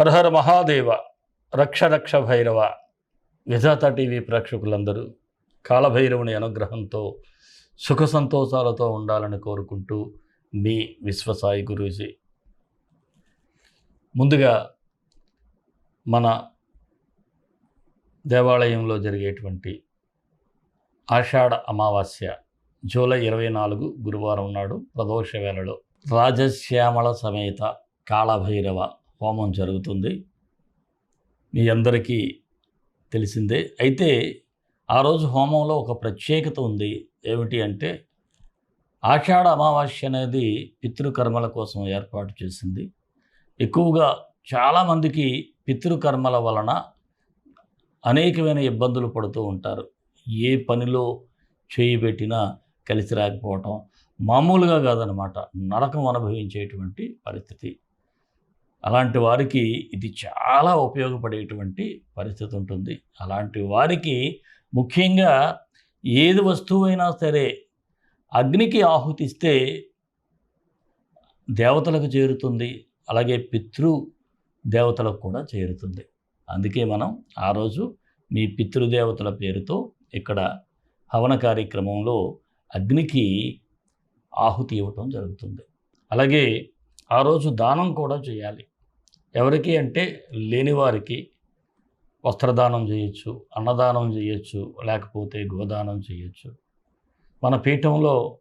హరహర మహాదేవ రక్ష రక్ష భైరవ విధాత టీవీ ప్రేక్షకులందరూ కాలభైరవుని అనుగ్రహంతో సుఖ సంతోషాలతో ఉండాలని కోరుకుంటూ మీ విశ్వసాయి గురూజీ. ముందుగా మన దేవాలయంలో జరిగేటువంటి ఆషాఢ అమావాస్య జూలై ఇరవై నాలుగు గురువారం నాడు ప్రదోష వేళలో రాజశ్యామల సమేత కాళభైరవ హోమం జరుగుతుంది. మీ అందరికీ తెలిసిందే. అయితే ఆ రోజు హోమంలో ఒక ప్రత్యేకత ఉంది. ఏమిటి అంటే ఆషాఢ అమావాస్య అనేది పితృకర్మల కోసం ఏర్పాటు చేసింది. ఎక్కువగా చాలామందికి పితృకర్మల వలన అనేకమైన ఇబ్బందులు పడుతూ ఉంటారు. ఏ పనిలో చేయి పెట్టినా కలిసి రాకపోవటం మామూలుగా కాదనమాట నరకం అనుభవించేటువంటి పరిస్థితి. అలాంటి వారికి ఇది చాలా ఉపయోగపడేటువంటి పరిస్థితి ఉంటుంది. అలాంటి వారికి ముఖ్యంగా ఏది వస్తువైనా సరే అగ్నికి ఆహుతిస్తే దేవతలకు చేరుతుంది. అలాగే పితృ దేవతలకు కూడా చేరుతుంది. అందుకే మనం ఆ రోజు మీ పితృదేవతల పేరుతో ఇక్కడ హవన కార్యక్రమంలో అగ్నికి ఆహుతి ఇవ్వటం జరుగుతుంది. అలాగే ఆ రోజు దానం కూడా చేయాలి. ఎవరికి అంటే లేనివారికి వస్త్రదానం చేయొచ్చు అన్నదానం చేయొచ్చు లేకపోతే గోదానం చేయొచ్చు. మన పీఠంలో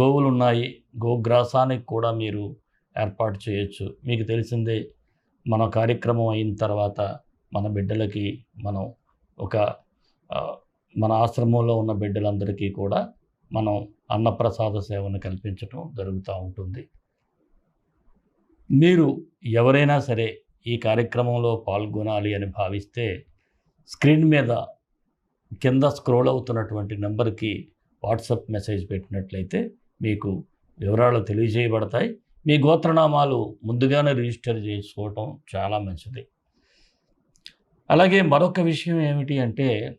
గోవులు ఉన్నాయి గోగ్రాసానికి కూడా మీరు ఏర్పాటు చేయొచ్చు. మీకు తెలిసిందే మన కార్యక్రమం అయిన తర్వాత మన బిడ్డలకి మనం ఒక మన ఆశ్రమంలో ఉన్న బిడ్డలందరికీ కూడా మనం అన్నప్రసాద సేవను కల్పించడం జరుగుతూ ఉంటుంది. మీరు ఎవరైనా సరే ఈ కార్యక్రమంలో పాల్గొనాలి అని భావిస్తే స్క్రీన్ మీద కింద స్క్రోల్ అవుతున్నటువంటి నెంబర్కి వాట్సాప్ మెసేజ్ పెట్టినట్లయితే మీకు వివరాలు తెలియజేయబడతాయి. మీ గోత్రనామాలు ముందుగానే రిజిస్టర్ చేసుకోవటం చాలా మంచిది. అలాగే మరొక విషయం ఏమిటి అంటే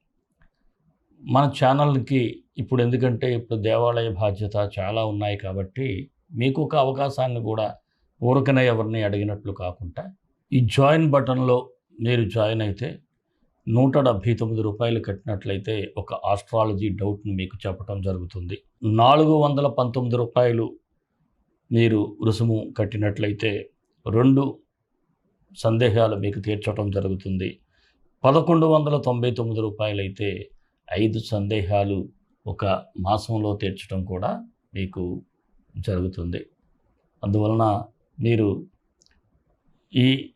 మన ఛానల్కి ఇప్పుడు ఎందుకంటే ఇప్పుడు దేవాలయ బాధ్యత చాలా ఉన్నాయి కాబట్టి మీకు ఒక అవకాశాన్ని కూడా ఊరకనే ఎవరిని అడిగినట్లు కాకుండా ఈ జాయిన్ బటన్లో మీరు జాయిన్ అయితే నూట డెబ్భై తొమ్మిది రూపాయలు కట్టినట్లయితే ఒక ఆస్ట్రాలజీ డౌట్ని మీకు చెప్పడం జరుగుతుంది. నాలుగు వందల పంతొమ్మిది రూపాయలు మీరు రుసుము కట్టినట్లయితే రెండు సందేహాలు మీకు తీర్చడం జరుగుతుంది. పదకొండు వందల తొంభై తొమ్మిది రూపాయలు అయితే ఐదు సందేహాలు ఒక మాసంలో తీర్చడం కూడా మీకు జరుగుతుంది. అందువలన మీరు ఈ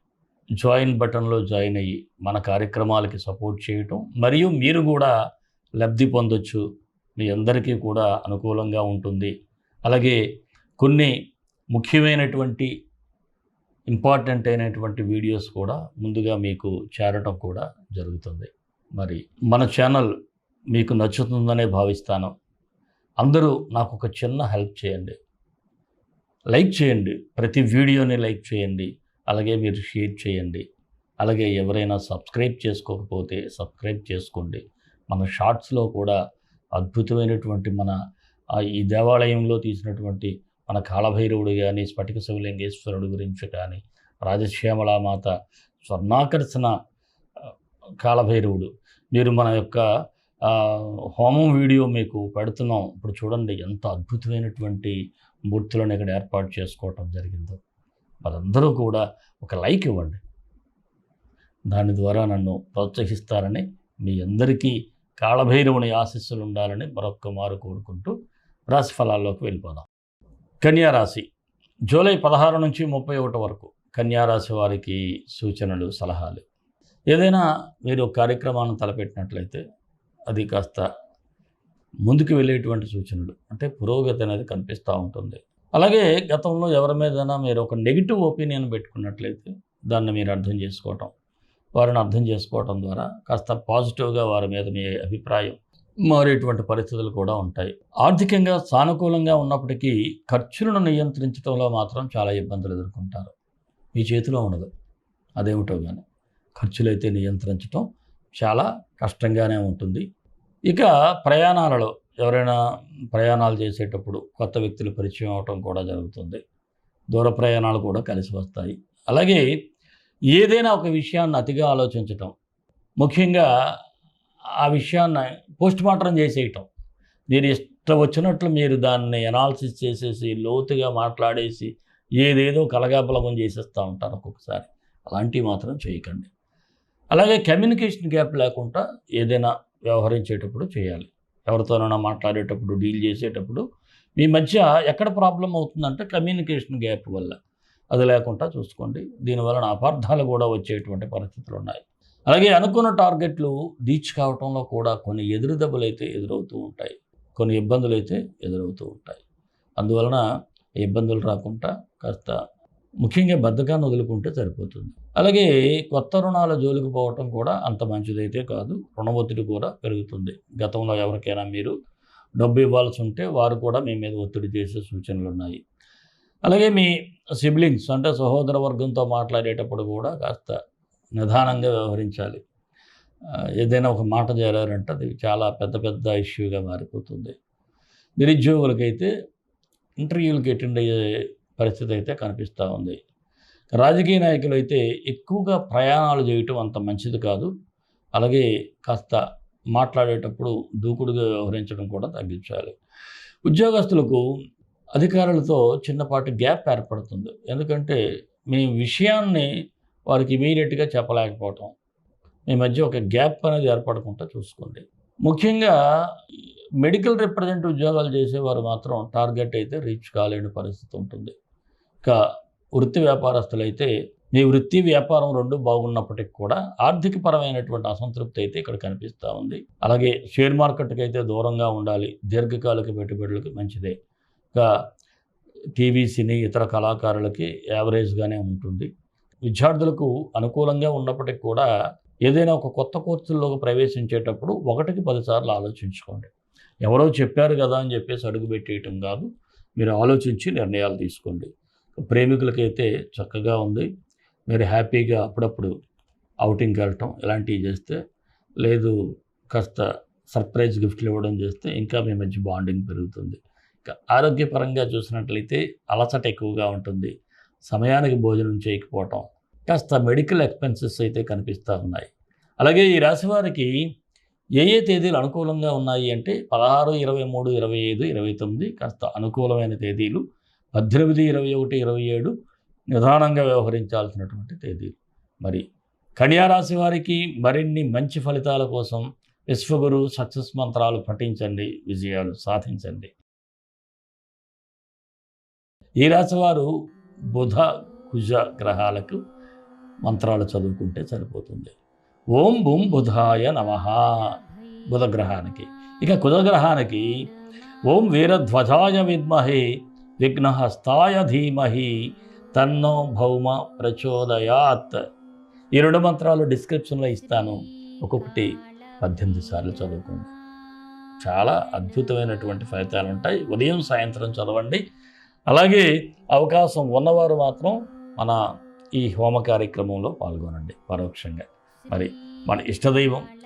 జాయిన్ బటన్లో జాయిన్ అయ్యి మన కార్యక్రమాలకి సపోర్ట్ చేయటం మరియు మీరు కూడా లబ్ధి పొందొచ్చు. మీ అందరికీ కూడా అనుకూలంగా ఉంటుంది. అలాగే కొన్ని ముఖ్యమైనటువంటి ఇంపార్టెంట్ అయినటువంటి వీడియోస్ కూడా ముందుగా మీకు చేరటం కూడా జరుగుతుంది. మరి మన ఛానల్ మీకు నచ్చుతుందనే భావిస్తాను. అందరూ నాకు ఒక చిన్న హెల్ప్ చేయండి. లైక్ చేయండి. ప్రతి వీడియోని లైక్ చేయండి. అలాగే మీరు షేర్ చేయండి. అలాగే ఎవరైనా సబ్స్క్రైబ్ చేసుకోకపోతే సబ్స్క్రైబ్ చేసుకోండి. మన షార్ట్స్లో కూడా అద్భుతమైనటువంటి మన ఈ దేవాలయంలో తీసినటువంటి మన కాళభైరవుడు కానీ స్ఫటిక శివలింగేశ్వరుడు గురించి కానీ రాజశ్యామలామాత స్వర్ణాకర్షణ కాలభైరవుడు. కాళభైరవుడు మీరు మన యొక్క హోమం వీడియో మీకు పెడుతున్నాం. ఇప్పుడు చూడండి ఎంత అద్భుతమైనటువంటి మూర్తులను ఇక్కడ ఏర్పాటు చేసుకోవటం జరిగిందో. వాళ్ళందరూ కూడా ఒక లైక్ ఇవ్వండి. దాని ద్వారా నన్ను ప్రోత్సహిస్తారని మీ అందరికీ కాళభైరవుని ఆశీస్సులు ఉండాలని మరొక్క మారు కోరుకుంటూ రాశి ఫలాల్లోకి వెళ్ళిపోదాం కన్యారాశి జూలై పదహారు నుంచి ముప్పై ఒకటి వరకు కన్యారాశి వారికి సూచనలు సలహాలు. ఏదైనా మీరు ఒక కార్యక్రమాన్ని తలపెట్టినట్లయితే అది కాస్త ముందుకు వెళ్ళేటువంటి సూచనలు. అంటే పురోగతి అనేది కనిపిస్తూ ఉంటుంది. అలాగే గతంలో ఎవరి మీదైనా మీరు ఒక నెగిటివ్ ఒపీనియన్ పెట్టుకున్నట్లయితే దాన్ని మీరు అర్థం చేసుకోవటం వారిని అర్థం చేసుకోవటం ద్వారా కాస్త పాజిటివ్గా వారి మీద మీ అభిప్రాయం మారేటువంటి పరిస్థితులు కూడా ఉంటాయి. ఆర్థికంగా సానుకూలంగా ఉన్నప్పటికీ ఖర్చులను నియంత్రించడంలో మాత్రం చాలా ఇబ్బందులు ఎదుర్కొంటారు. మీ చేతిలో ఉండదు. అదేమిటో కానీ ఖర్చులైతే నియంత్రించడం చాలా కష్టంగానే ఉంటుంది. ఇక ప్రయాణాలలో ఎవరైనా ప్రయాణాలు చేసేటప్పుడు కొత్త వ్యక్తులు పరిచయం అవటం కూడా జరుగుతుంది. దూర ప్రయాణాలు కూడా కలిసి వస్తాయి. అలాగే ఏదైనా ఒక విషయాన్ని అతిగా ఆలోచించటం ముఖ్యంగా ఆ విషయాన్ని పోస్ట్ మార్టం చేసేయటం. మీరు ఇష్టం వచ్చినట్లు మీరు దాన్ని ఎనాలిసిస్ చేసేసి లోతుగా మాట్లాడేసి ఏదేదో కలగాపలగం చేసేస్తూ ఉంటారు ఒక్కొక్కసారి. అలాంటివి మాత్రం చేయకండి. అలాగే కమ్యూనికేషన్ గ్యాప్ లేకుండా ఏదైనా వ్యవహరించేటప్పుడు చేయాలి. ఎవరితోనైనా మాట్లాడేటప్పుడు డీల్ చేసేటప్పుడు మీ మధ్య ఎక్కడ ప్రాబ్లం అవుతుందంటే కమ్యూనికేషన్ గ్యాప్ వల్ల. అది లేకుండా చూసుకోండి. దీనివలన అపార్థాలు కూడా వచ్చేటువంటి పరిస్థితులు ఉన్నాయి. అలాగే అనుకున్న టార్గెట్లు రీచ్ కావటంలో కూడా కొన్ని ఎదురు దెబ్బలు అయితే ఎదురవుతూ ఉంటాయి. కొన్ని ఇబ్బందులు అయితే ఎదురవుతూ ఉంటాయి. అందువలన ఇబ్బందులు రాకుండా కాస్త ముఖ్యంగా బద్ధకాన్ని వదులుకుంటే సరిపోతుంది. అలాగే కొత్త రుణాల జోలికి పోవటం కూడా అంత మంచిదైతే కాదు. రుణ ఒత్తిడి కూడా పెరుగుతుంది. గతంలో ఎవరికైనా మీరు డబ్బు ఇవ్వాల్సి ఉంటే వారు కూడా మీ మీద ఒత్తిడి చేసే సూచనలు ఉన్నాయి. అలాగే మీ సిబ్లింగ్స్ అంటే సహోదర వర్గంతో మాట్లాడేటప్పుడు కూడా కాస్త నిదానంగా వ్యవహరించాలి. ఏదైనా ఒక మాట చేరారంటే అది చాలా పెద్ద పెద్ద ఇష్యూగా మారిపోతుంది. నిరుద్యోగులకైతే ఇంటర్వ్యూలకి అటెండ్ అయ్యే పరిస్థితి అయితే కనిపిస్తూ ఉంది. రాజకీయ నాయకులు అయితే ఎక్కువగా ప్రయాణాలు చేయటం అంత మంచిది కాదు. అలాగే కాస్త మాట్లాడేటప్పుడు దూకుడుగా వ్యవహరించడం కూడా తగ్గించాలి. ఉద్యోగస్తులకు అధికారులతో చిన్నపాటి గ్యాప్ ఏర్పడుతుంది. ఎందుకంటే మీ విషయాన్ని వారికి ఇమీడియట్గా చెప్పలేకపోవటం. మీ మధ్య ఒక గ్యాప్ అనేది ఏర్పడకుండా చూసుకోండి. ముఖ్యంగా మెడికల్ రిప్రజెంట్ ఉద్యోగాలు చేసేవారు మాత్రం టార్గెట్ అయితే రీచ్ కాలేని పరిస్థితి ఉంటుంది. ఇంకా వృత్తి వ్యాపారస్తులైతే మీ వృత్తి వ్యాపారం రెండు బాగున్నప్పటికి కూడా ఆర్థికపరమైనటువంటి అసంతృప్తి అయితే ఇక్కడ కనిపిస్తూ ఉంది. అలాగే షేర్ మార్కెట్కి అయితే దూరంగా ఉండాలి. దీర్ఘకాలిక పెట్టుబడులకు మంచిదే. ఇంకా టీవీ సినీ ఇతర కళాకారులకి యావరేజ్గానే ఉంటుంది. విద్యార్థులకు అనుకూలంగా ఉన్నప్పటికి కూడా ఏదైనా ఒక కొత్త కోర్సుల్లోకి ప్రవేశించేటప్పుడు ఒకటికి పదిసార్లు ఆలోచించుకోండి. ఎవరో చెప్పారు కదా అని చెప్పేసి అడుగు పెట్టేయటం కాదు. మీరు ఆలోచించి నిర్ణయాలు తీసుకోండి. ప్రేమికులకైతే చక్కగా ఉంది. మీరు హ్యాపీగా అప్పుడప్పుడు అవుటింగ్కి వెళ్ళటం ఇలాంటివి చేస్తే లేదు కాస్త సర్ప్రైజ్ గిఫ్ట్లు ఇవ్వడం చేస్తే ఇంకా మీ మధ్య బాండింగ్ పెరుగుతుంది. ఇంకా ఆరోగ్యపరంగా చూసినట్లయితే అలసట ఎక్కువగా ఉంటుంది. సమయానికి భోజనం చేయకపోవటం కాస్త మెడికల్ ఎక్స్పెన్సెస్ అయితే కనిపిస్తూ ఉన్నాయి. అలాగే ఈ రాశి వారికి ఏ ఏ తేదీలు అనుకూలంగా ఉన్నాయి అంటే పదహారు ఇరవై మూడు ఇరవై ఐదు ఇరవై తొమ్మిది కాస్త అనుకూలమైన తేదీలు పద్దెనిమిది ఇరవై ఒకటి ఇరవై ఏడు నిదానంగా వ్యవహరించాల్సినటువంటి తేదీలు మరి కన్యా రాశి వారికి మరిన్ని మంచి ఫలితాల కోసం విశ్వగురు సక్సెస్ మంత్రాలు పఠించండి విజయాలు సాధించండి. ఈ రాశి వారు బుధ కుజ గ్రహాలకు మంత్రాలు చదువుకుంటే సరిపోతుంది. ఓం బుం బుధాయ నమ బుధ గ్రహానికి ఇక కుజగ్రహానికి ఓం వీరధ్వజాయ విద్మహే విఘ్నహస్తాయ ధీమహి తన్నో భౌమ ప్రచోదయాత్. ఈ రెండు మంత్రాలు డిస్క్రిప్షన్లో ఇస్తాను. ఒక్కొక్కటి పద్దెనిమిది సార్లు చదువుకోండి. చాలా అద్భుతమైనటువంటి ఫలితాలు ఉంటాయి. ఉదయం సాయంత్రం చదవండి. అలాగే అవకాశం ఉన్నవారు మాత్రం మన ఈ హోమ కార్యక్రమంలో పాల్గొనండి. పరోక్షంగా. మరి మన ఇష్టదైవం